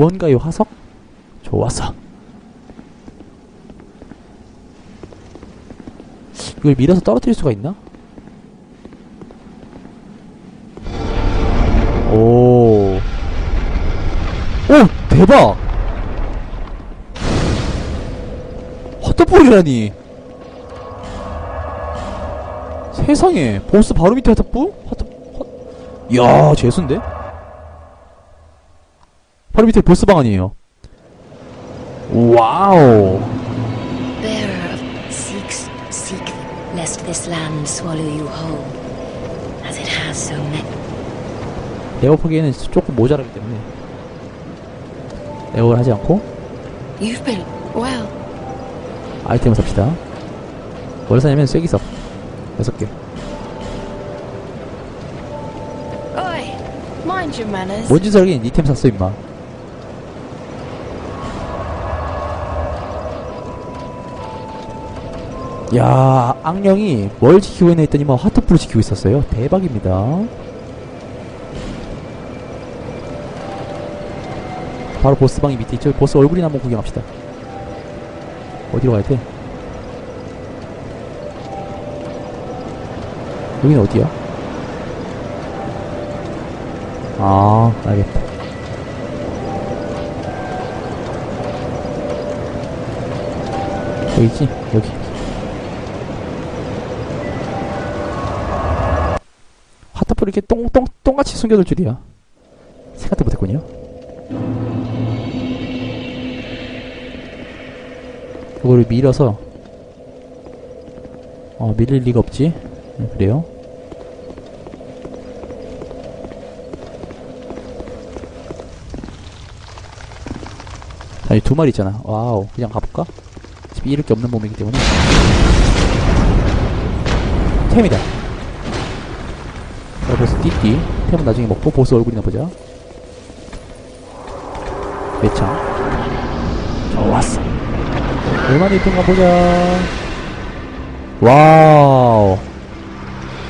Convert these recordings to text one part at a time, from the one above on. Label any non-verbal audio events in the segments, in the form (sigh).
무언가의 화석? 좋았어. 이걸 밀어서 떨어뜨릴 수가 있나? 오. 오, 대박! 핫도볼이라니! 세상에, 보스 바로 밑에 핫도볼? 핫도, 핫, 이야, 재수인데? 바로 밑에 보스방 아니에요. 와우. Bearer of seeks, seek, lest this land swallow you whole, as it has so many. 레어하기에는 조금 모자라기 때문에 레어를 하지 않고 You've been well. 아이템을 삽시다. 뭘 사냐면 쐐기석 6개. Oi, mind your manners. 뭔 짓을 하긴 이템 샀어 임마. 야 악령이 뭘 지키고 있나 했더니 뭐 하트풀을 지키고 있었어요. 대박입니다. 바로 보스방이 밑에 있죠. 보스 얼굴이나 한번 구경합시다. 어디로 가야 돼? 여기는 어디야? 아, 알겠다. 여기 있지? 여기. 이렇게 똥똥 똥같이 숨겨둘 줄이야. 생각도 못했군요. 이거를 밀어서 어 밀릴 리가 없지. 네, 그래요. 아니 두 마리 있잖아. 와우. 그냥 가볼까? 어차피 잃을 게 없는 몸이기 때문에. 템이다. 자, 보스 띠띠. 템은 나중에 먹고 보스 얼굴이나 보자. 매창. 좋았어. 얼마나 이쁜가 보자. 와우.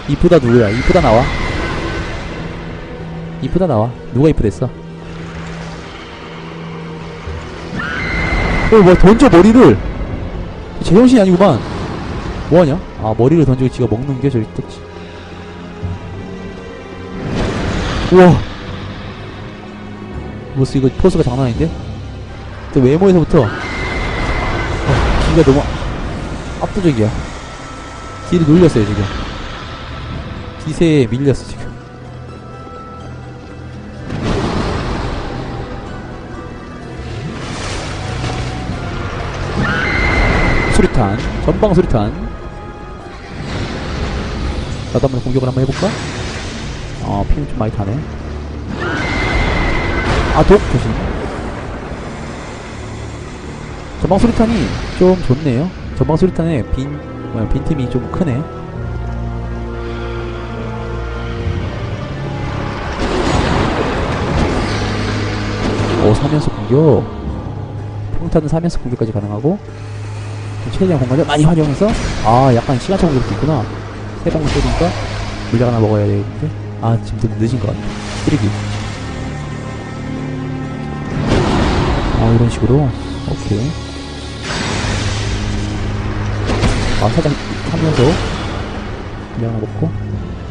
이쁘다 누구야? 이쁘다 나와. 이쁘다 나와. 누가 이쁘댔어? 어, 뭐 던져 머리를. 제정신이 아니구만. 뭐하냐? 아, 머리를 던지고 지가 먹는 게 저기 뜻지. 우와. 보스 이거 포스가 장난 아닌데? 또 외모에서부터 어, 기가 너무 압도적이야. 기를 놀렸어요 지금. 기세에 밀렸어 지금. 수리탄, 전방 수리탄. 나도 한번 공격을 한번 해볼까? 어, 피는 좀 많이 타네. 아, 독 조심. 전방 수리탄이 좀 좋네요. 전방 수리탄에 빈, 뭐야, 빈틈이 좀 크네. 오, 3연속 공격. 평타는 3연속 공격까지 가능하고, 최대한 공간을 많이 활용해서, 아, 약간 시간차 공격도 있구나. 세 방울 때리니까, 물약 하나 먹어야 되는데, 아, 지금 좀 늦은 것 같네. 쓰레기. 아, 이런 식으로. 오케이. 아, 살짝 하면서 그냥 먹고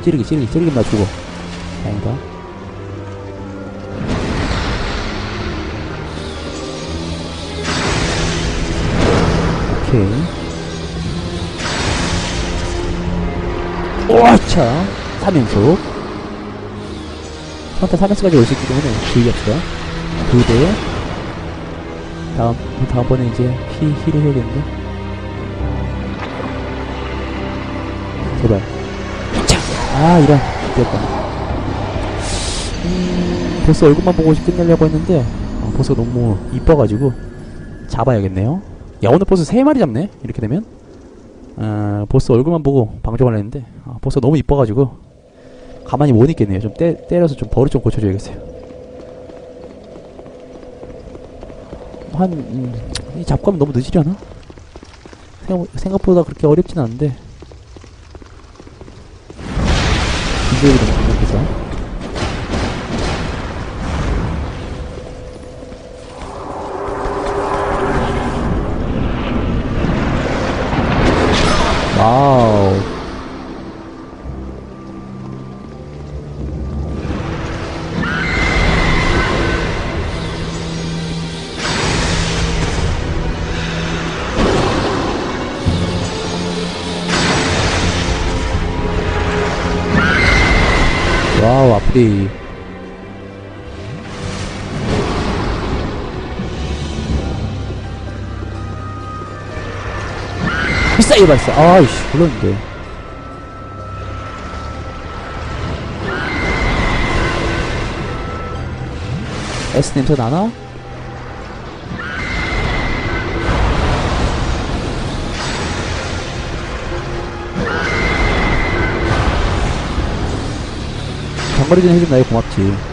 찌르기 찌르기 찌르기 나 죽어 다행이다 오케이 오차 3연속 선타 3연속까지 올 수 있기 때문에 주의합시다 2대 다음 다음번에 이제 힐 힐을 해야겠는데 제발. 차! 아, 이런. 됐다. 음, 보스 얼굴만 보고 끝내려고 했는데, 어, 보스가 너무 이뻐가지고, 잡아야겠네요. 야, 오늘 보스 3마리 잡네? 이렇게 되면. 어, 보스 얼굴만 보고 방종을 했는데, 아, 보스가 너무 이뻐가지고, 가만히 못 있겠네요. 좀 때, 때려서 좀 버릇 좀 고쳐줘야겠어요. 한, 음, 이 잡감은 너무 늦으려나? 생각, 생각 보다 그렇게 어렵진 않은데, 비교 비싸게 발사 아이씨 불렀는데 S 냄새 나나? 장거리 전 해주면 나에 고맙지.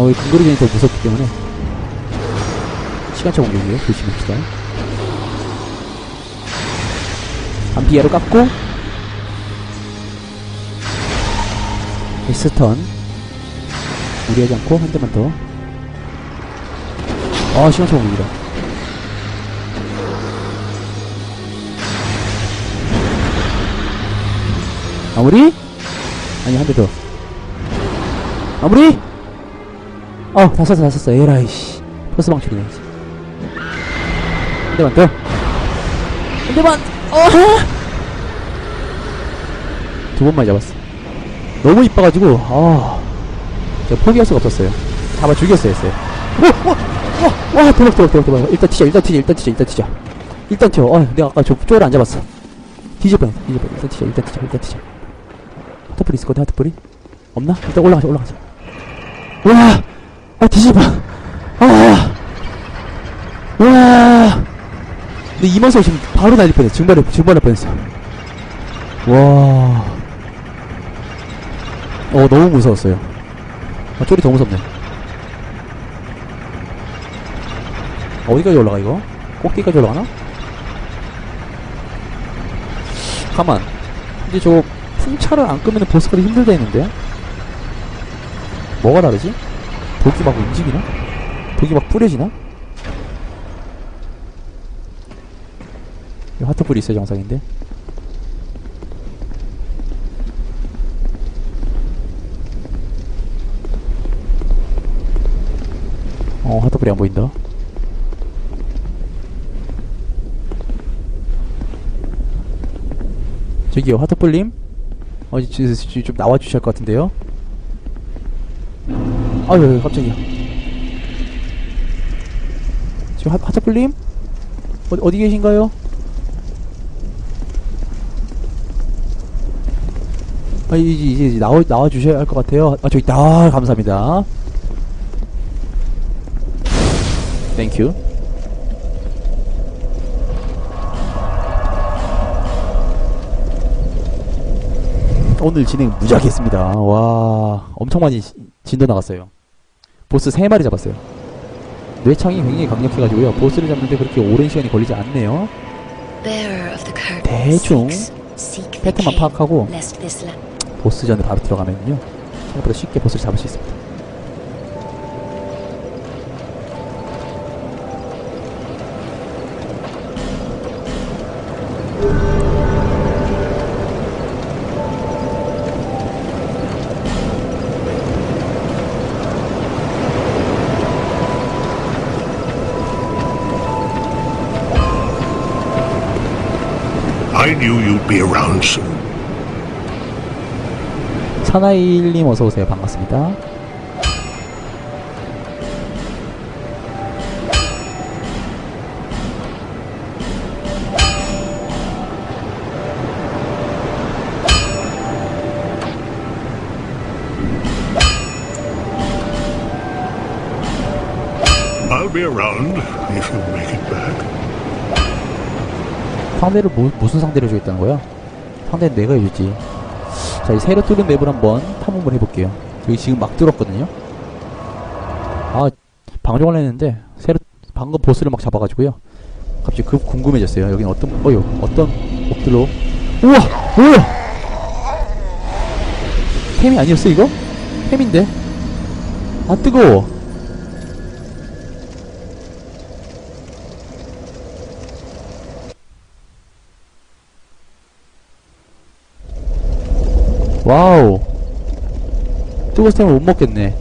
어, 이 근거리 전이 더 무섭기 때문에 시간차 공격이에요. 조심합시다. 암피아로 깎고 스턴 무리하지 않고 한 대만 더. 아 시간 초공입니다. 마무리? 아니 한 대 더. 마무리? 어, 다 썼어, 다 썼어. 에라이, 씨. 포스 방출이네, 이제. 한 대만 더. 한 대만! 어! 두 번만 잡았어. 너무 이뻐가지고, 아. 제가 포기할 수가 없었어요. 잡아 죽였어야 했어요. 와, 와, 와, 와, 도박, 도박, 도박, 도박. 일단 튀자, 일단 튀자, 일단 튀자, 일단 튀자. 일단 튀어. 어, 내가 아까 저 쪼를 안 잡았어. 뒤질 뻔, 뒤질 뻔. 일단 튀자, 일단 튀자, 일단 튀자. 하트풀이 있었거든, 하트풀이? 없나? 일단 올라가자, 올라가자. 와! 아, 뒤집어. 아! 와! 이만석 지금 바로 날릴 뻔했어. 증발할, 증발할 뻔했어. 와. 어, 너무 무서웠어요. 아, 쫄이 더 무섭네. 어디까지 올라가, 이거? 꼭대기까지 올라가나? 가만. 근데 저, 풍차를 안 끄면 보스까지 힘들다 했는데? 뭐가 다르지? 독이 막 움직이나? 독이 막 뿌려지나? 하트불이 있어야 정상인데 어 하트불이 안 보인다 저기요 하트불님 어, 좀 나와주셔야 할것 같은데요 아유 깜짝이야 지금 하, 하트플님? 어디, 어디 계신가요? 아 이제 이제, 이제 나와 나와 주셔야 할 것 같아요. 아 저기 아 감사합니다. 땡큐. 오늘 진행 무지하게 했습니다. 와 엄청 많이 지- 진도 나갔어요. 보스 3마리 잡았어요. 뇌창이 굉장히 강력해가지고요. 보스를 잡는데 그렇게 오랜 시간이 걸리지 않네요. 대충 패턴만 파악하고 보스전에 바로 들어가면요. 생각보다 쉽게 보스를 잡을 수 있습니다. Knew you'd be around soon. 사나이님 어서 오세요. 반갑습니다. I'll be around if you make it back. 상대를 뭐, 무슨 상대를 주겠다는 거야? 상대는 내가 해주지. 자, 이 새로 뚫은 맵을 한번 탐험을 해볼게요. 여기 지금 막 뚫었거든요. 아, 방종을 했는데 새로 방금 보스를 막 잡아가지고요. 갑자기 급 궁금해졌어요. 여기는 어떤 어요 어떤 몹들로? 우와, 뭐야? 템이 아니었어 이거? 템인데? 아 뜨거워. 와우. 뜨거운 스템을 못 먹겠네.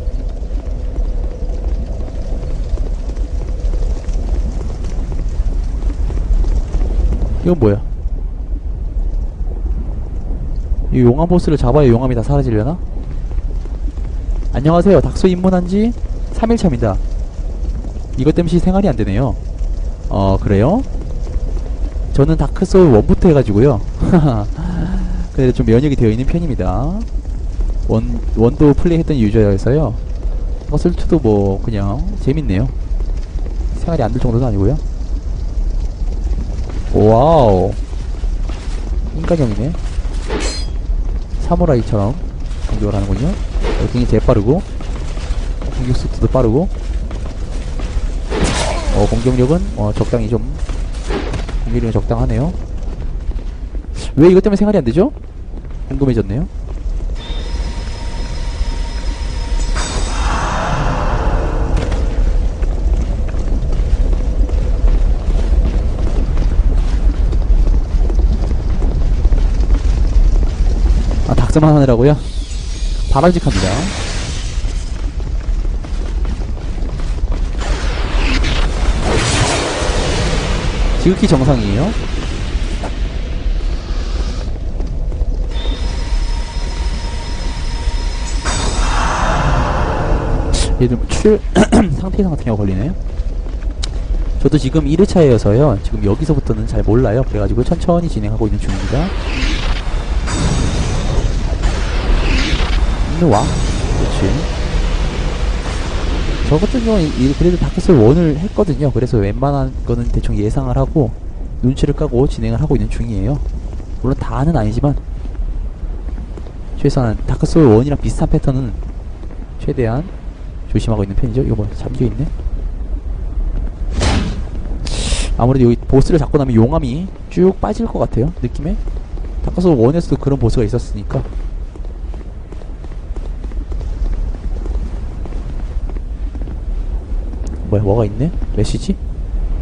이건 뭐야? 이 용암 보스를 잡아야 용암이 다 사라지려나? 안녕하세요. 닥소 입문한 지 3일차입니다. 이것 때문에 생활이 안 되네요. 어, 그래요? 저는 다크소울 1부터 해가지고요. (laughs) 그래도 좀 면역이 되어 있는 편입니다. 원, 원도 플레이했던 유저여서요. 2도 뭐, 그냥, 재밌네요. 생활이 안될 정도는 아니고요. 와우. 인간형이네. 사무라이처럼 공격을 하는군요. 굉장히 재빠르고, 공격 속도도 빠르고, 어, 공격력은, 어, 적당히 좀, 공격력이 적당하네요. 왜 이것 때문에 생활이 안 되죠? 궁금해졌네요. 아, 닥스만 하느라고요? 바람직합니다. 지극히 정상이에요. 얘들 출 (clears throat) 상태 이상 같은 경우가 걸리네요. 저도 지금 1회차여서요. 지금 여기서부터는 잘 몰라요. 그래가지고 천천히 진행하고 있는 중입니다. 일로 와. 그렇지. 저 같은 경우는 이- 그래도 다크솔 1을 했거든요. 그래서 웬만한 거는 대충 예상을 하고 눈치를 까고 진행을 하고 있는 중이에요. 물론 다는 아니지만 최소한 다크솔 1이랑 비슷한 패턴은 최대한 조심하고 있는 편이죠. 이거 뭐 잠겨 있네. 아무래도 여기 보스를 잡고 나면 용암이 쭉 빠질 것 같아요. 느낌에. 다크솔 1에서도 그런 보스가 있었으니까. 뭐야, 뭐가 있네? 메시지?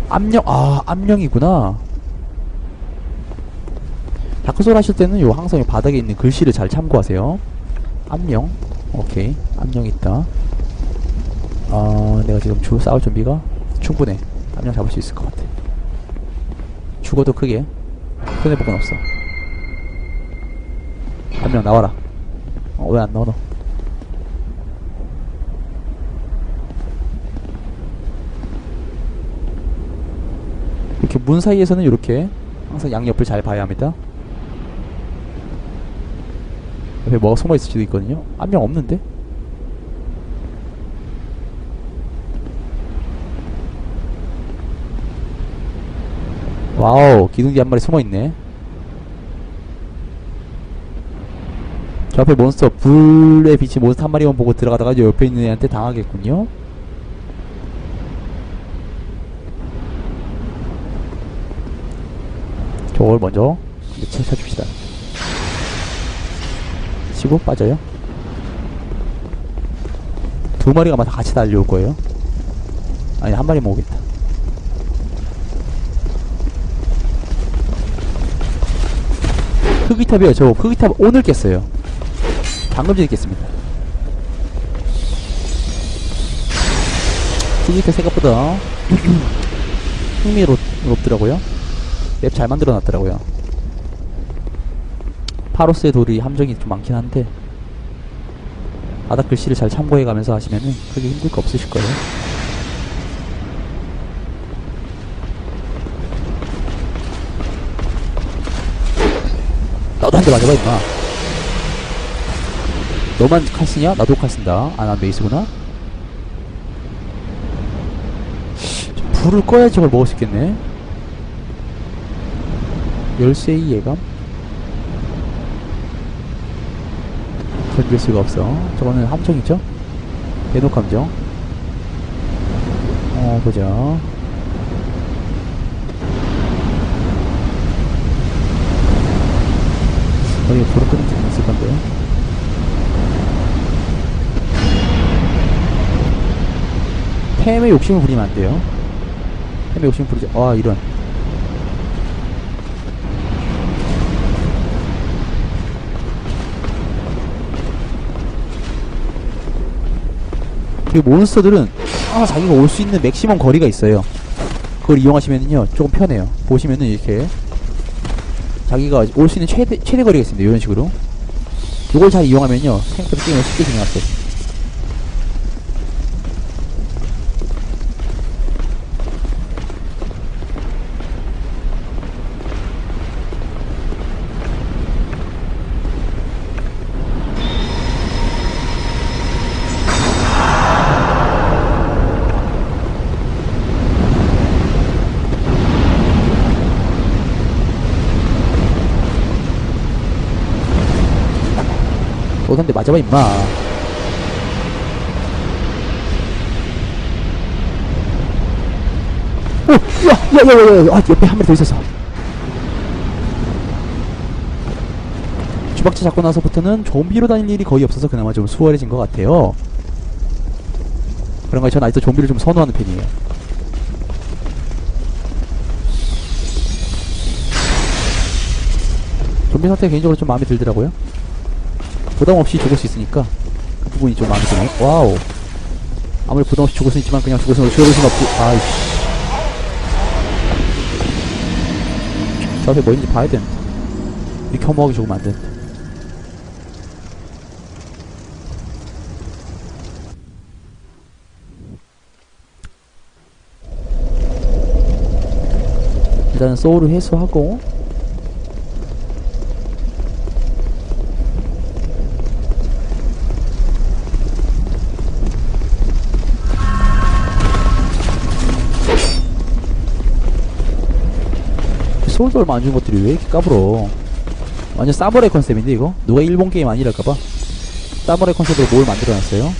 암령, 아, 암령이구나. 다크솔 하실 때는 요 항상 요 바닥에 있는 글씨를 잘 참고하세요. 암령. 오케이. 암령 있다. 아, 내가 지금 주, 싸울 준비가 충분해. 암령 잡을 수 있을 것 같아. 죽어도 크게. 손해볼 건 없어. 암령 나와라. 어, 왜 안 나와, 너? 이렇게 문 사이에서는 이렇게 항상 양옆을 잘 봐야 합니다. 옆에 뭐가 숨어 있을 수도 있거든요. 암령 없는데? 와우, 기둥기 한 마리 숨어 있네. 저 앞에 몬스터, 불의 빛이 몬스터 한 마리만 보고 들어가다가 저 옆에 있는 애한테 당하겠군요. 저걸 먼저 밑에 쳐줍시다. 치고 빠져요. 두 마리가 아마 다 같이 달려올 거예요. 아니, 한 마리만 오겠다. 흑기탑이요. 저 흑기탑 오늘 깼어요. 방금 전에 깼습니다. 흑기탑 생각보다 (clears throat) 흥미롭더라고요. 맵 잘 만들어 놨더라고요. 파로스의 돌이 함정이 좀 많긴 한데 바닥 글씨를 잘 참고해 가면서 하시면은 크게 힘들 거 없으실 거예요. 한대 맞아봐 임마. 너만 칼 쓰냐? 나도 칼 쓴다. 아, 난 메이스구나. 불을 꺼야 저걸 먹을 수 있겠네. 열쇠의 예감? 견딜 수가 없어. 저거는 함정이죠? 대놓고 함정. 어, 보자. 여기 보러 끄는 좀 있을 건데요. 햄에 욕심을 부리면 안 돼요. 햄에 욕심 부리지. 아, 이런. 그 몬스터들은 아, 자기가 올 수 있는 맥시멈 거리가 있어요. 그걸 이용하시면은요, 조금 편해요. 보시면은 이렇게 자기가 올 수 있는 최대, 최대 거리가 있습니다. 이런 식으로. 이걸 잘 이용하면요, 생각보다 게임을 쉽게 진행할 수. 너 한대 맞아봐, 임마. 오! 야! 야, 야, 야, 야, 아, 옆에 한 마리 더 있었어. 주박지 잡고 나서부터는 좀비로 다닐 일이 거의 없어서 그나마 좀 수월해진 것 같아요. 그런가 전 아직도 좀비를 좀 선호하는 편이에요. 좀비 상태 개인적으로 좀 마음에 들더라고요. 부담 없이 죽을 수 있으니까 그 부분이 좀 마음에 드네요. 와우. 아무리 부담 없이 죽을 수 있지만 그냥 죽을 수 죽을 수는 없지. 아이씨. 저 앞에 뭐 있는지 봐야 되는데. 이렇게 허무하게 죽으면 안 되는데. 일단은 소울을 회수하고 소울도 얼마 안준 것들이 왜 이렇게 까불어? 완전 사무라이 컨셉인데 이거? 누가 일본 게임 아니랄까봐? 사무라이 컨셉으로 뭘 만들어놨어요?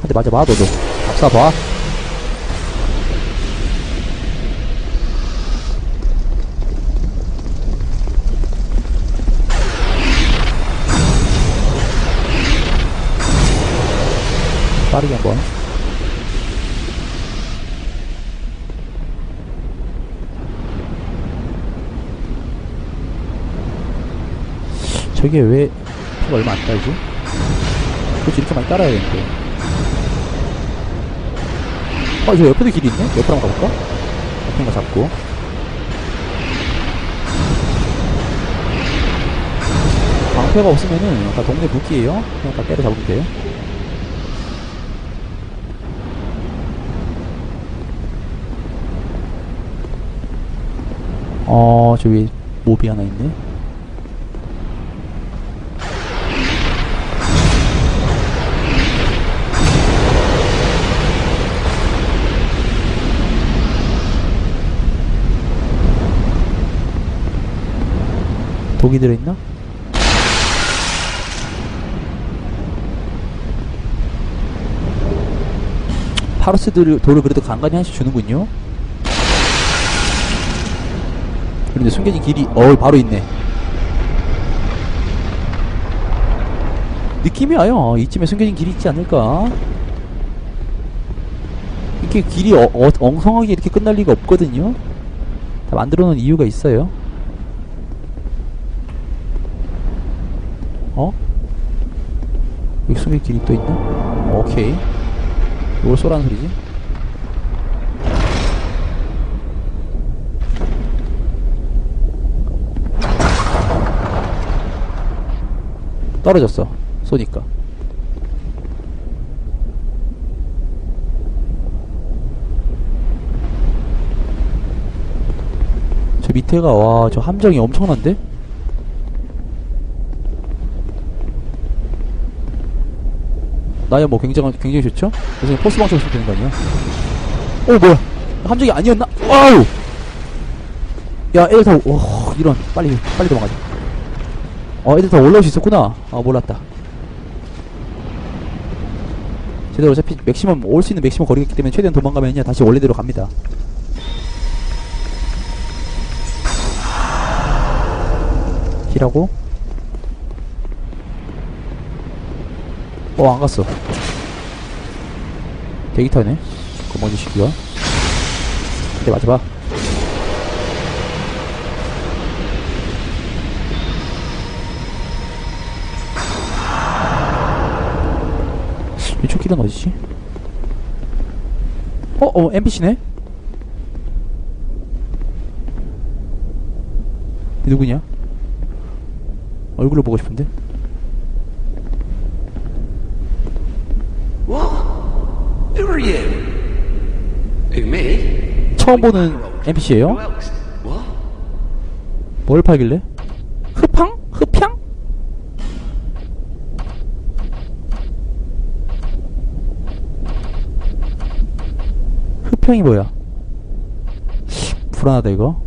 한대 맞아봐 너도. 잡사봐. 빠르게 한번 저게 왜 피가 얼마 안 따지? 그렇지 이렇게 많이 따라야 되는데 어, 저 옆에도 길이 있네? 옆으로 한번 가볼까? 옆에 거 잡고 방패가 없으면은 다 동네 무기예요 그냥 다 때려 잡으면 돼요 어, 저기 몹이 하나 있네 독이 들어있나? 파로스 돌을, 그래도 간간히 하나씩 주는군요. 그런데 숨겨진 길이, 어 바로 있네. 느낌이 와요. 이쯤에 숨겨진 길이 있지 않을까? 이렇게 길이 어, 어, 엉성하게 이렇게 끝날 리가 없거든요. 다 만들어 놓은 이유가 있어요. 어? 숨길 길이 또 있나? 오케이. 뭘 쏘라는 소리지? 떨어졌어. 쏘니까. 저 밑에가, 와, 저 함정이 엄청난데? 나야 뭐 굉장히 굉장히 좋죠? 그래서 그냥 포스 방식으로 쓰면 되는 거 아니야? 오 뭐야? 함정이 아니었나? 아유! 야 애들 다 오, 이런 빨리 빨리 도망가자. 어 애들 다 올라올 수 있었구나. 아 몰랐다. 쟤들 어차피 맥시멈 올 수 있는 맥시멈 거리가 있기 때문에 최대한 도망가면요 다시 원래대로 갑니다. 힐하고 어, 안 갔어. 대기 타네. 건방지 시기가. 근데 맞아봐. 킬은 어디지? 어, 어, NPC네? 누구냐? 얼굴을 보고 싶은데? 처음 보는 NPC예요? 뭘 팔길래? 흡향? 흡향? 흡향이 뭐야? 불안하다 이거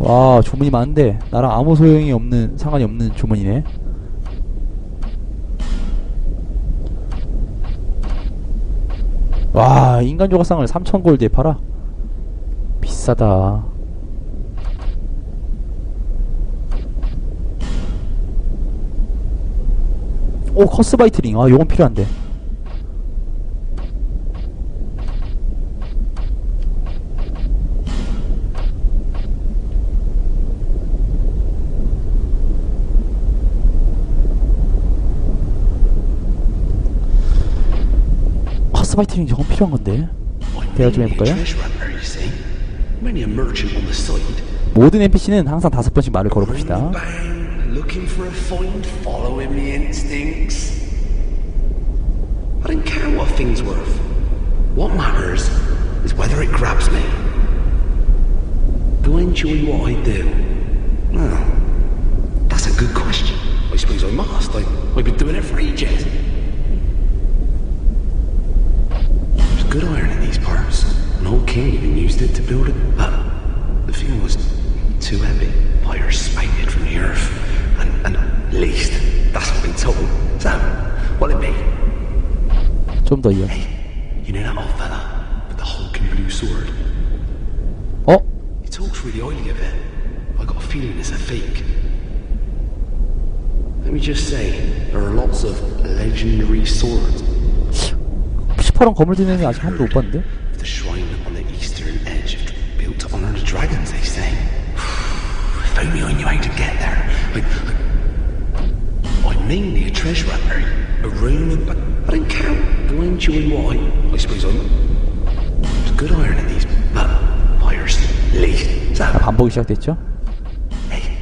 와 주문이 많은데 나랑 아무 소용이 없는 상관이 없는 주문이네 와 인간 조각상을 3,000골드에 팔아? 비싸다. 오 커스바이트링. 아 요건 필요한데 커스바이트링 저건 필요한 건데 대화 좀 해볼까요? Treasure hunter, you see. Many a merchant on the side. 모든 NPC는 항상 다섯 번씩 말을 걸어봅시다 Bang, looking for a find, following me instincts. I don't care what a thing's worth. What matters is whether it grabs me. Do I enjoy what I do? Well, that's a good question. I suppose I must. I, I've been doing it for ages. good iron in these parts. An old king even used it to build it. But the thing was too heavy. Fire spited from the earth. And, and at least, that's what I've been told. So, what'll it be? 좀 더 이어 You know that old fella with the hulking blue sword? 어? He talks really highly of it. I got a feeling it's a fake. Let me just say, there are lots of legendary swords. 건물 드는 애 아직 한 번도 못 봤는데? with the shrine on the eastern edge, built to honor the dragons, they say. if only I knew how to get there. I, I, I'm mainly a treasure hunter, a room, but I don't count. Do I enjoy what I, suppose I'm. There's good iron in these, but fire's least. 반복이 시작됐죠? hey,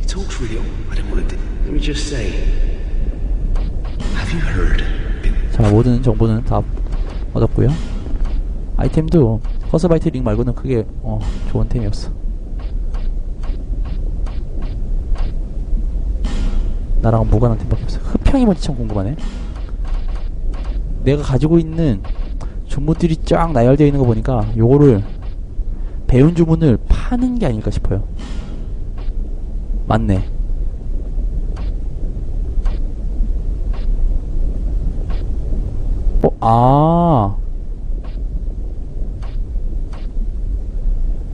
he talks really. I don't want to. Let me just say. 자 모든 정보는 다 얻었고요. 아이템도 커스바이트 링 말고는 크게 어 좋은 템이었어. 나랑 무관한 템밖에 없어. 흡향이 뭔지 참 궁금하네. 내가 가지고 있는 주문들이 쫙 나열되어 있는 거 보니까 요거를 배운 주문을 파는 게 아닐까 싶어요. 맞네 어, 아.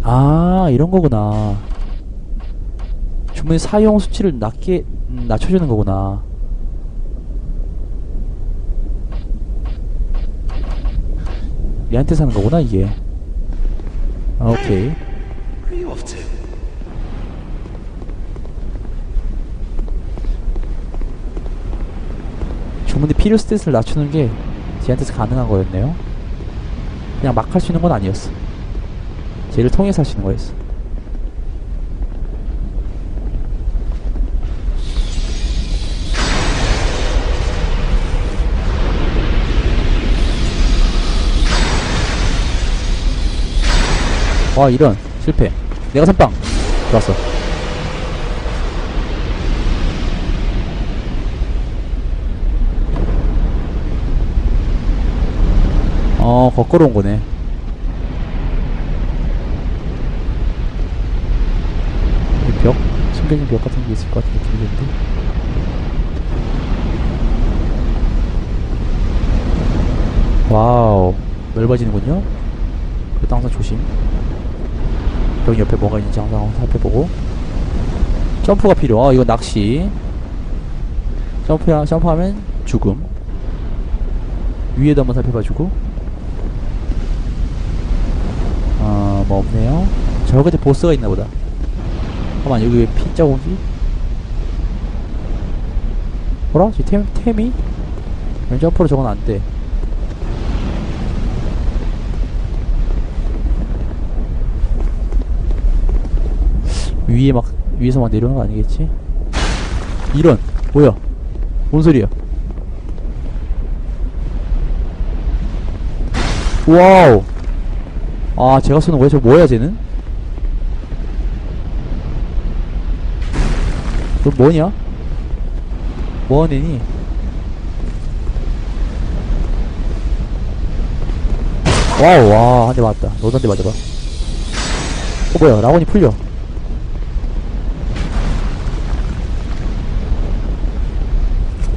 아, 이런 거구나. 주문 사용 수치를 낮게, 음, 낮춰주는 거구나. 얘한테 사는 거구나, 이게. 아, 오케이. 주문의 필요 스탯을 낮추는 게 쟤한테서 가능한 거였네요. 그냥 막 할 수 있는 건 아니었어. 쟤를 통해서 있는 거였어. 와 이런 실패. 내가 선빵. 좋았어. 어, 거꾸로 온 거네. 이 벽? 숨겨진 벽 같은 게 있을 것 같은데 들리는데? 와우, 넓어지는군요? 그래도 항상 조심. 벽 옆에 뭐가 있는지 항상 살펴보고. 점프가 필요. 아, 이거 낚시. 점프, 점프하면 죽음. 위에도 한번 살펴봐주고. 어, 뭐 없네요. 저 끝에 보스가 있나 보다. 잠깐만 여기 왜 핀자국이? 뭐라? 지 템, 템이? 왼 점프로 저건 안돼 위에 막 위에서 막 내려오는 거 아니겠지? 이런 뭐야 뭔 소리야 와우 아 제가 쏘는 거야 저 뭐야 쟤는? 너 뭐냐? 뭐하는 애니? 와우 와 한 대 맞았다. 너도 한 대 맞아봐. 어 뭐야? 라원이 풀려.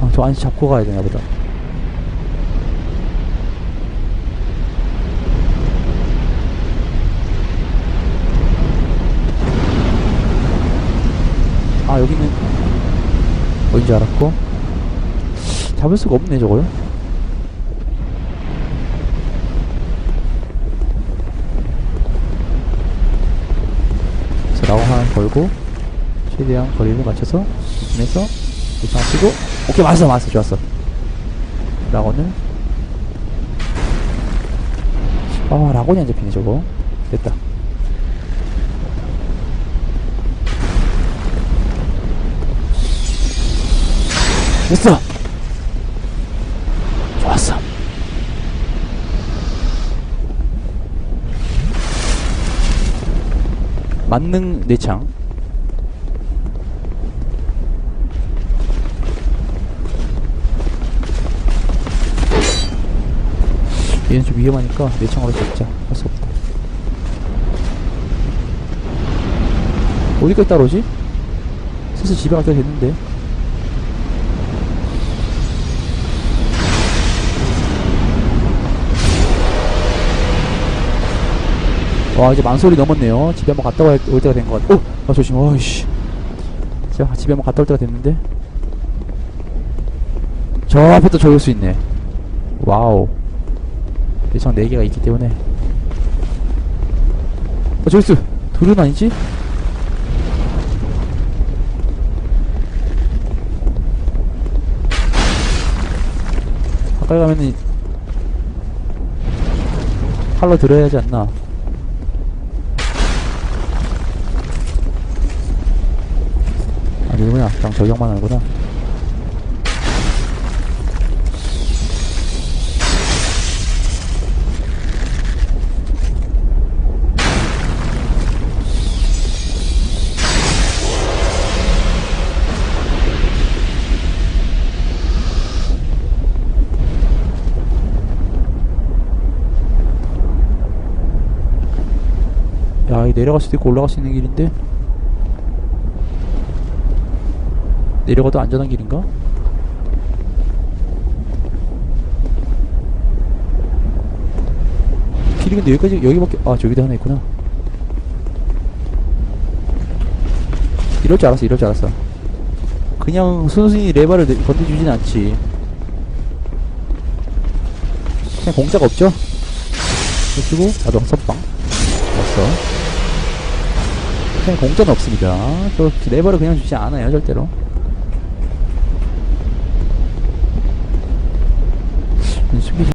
아, 저 안시 잡고 가야 되나 보다. 아, 여기는 어딘지 알았고. 잡을 수가 없네, 저걸. 그래서 라고 하나 걸고, 최대한 거리를 맞춰서, 이쯤에서, 이상 치고, 오케이 맞았어 맞았어. 좋았어. 라곤을 아 라곤이 안 잡히네 저거. 됐다 됐어. 좋았어. 만능 내창. 얘는 좀 위험하니까 내창으로 잡자. 할 수 없다. 어디까지 따라오지? 슬슬 집에 갈때 됐는데 와 이제 만소리 넘었네요. 집에 한번 갔다 올 때가 된 것 같아. 오! 아 조심. 어이씨. 자 집에 한번 갔다 올 때가 됐는데? 저 앞에 또 저길 수 있네. 와우. 대창 4개가 있기 때문에. 어 저기 있어. 둘은 아니지? 가까이 가면은 칼로 들어야 하지 않나 아니구나 그냥 저격만 하는구나 야, 이 내려갈 수도 있고 올라갈 수 있는 길인데? 내려가도 안전한 길인가? 길이 근데 여기까지, 여기밖에, 아, 저기도 하나 있구나. 이럴 줄 알았어, 이럴 줄 알았어. 그냥 순순히 레버를 내- 건드리진 않지. 그냥 공짜가 없죠? 그리고 자동 선빵. 없어. 그냥 공짜는 없습니다. 저 레버를 그냥 주지 않아요, 절대로.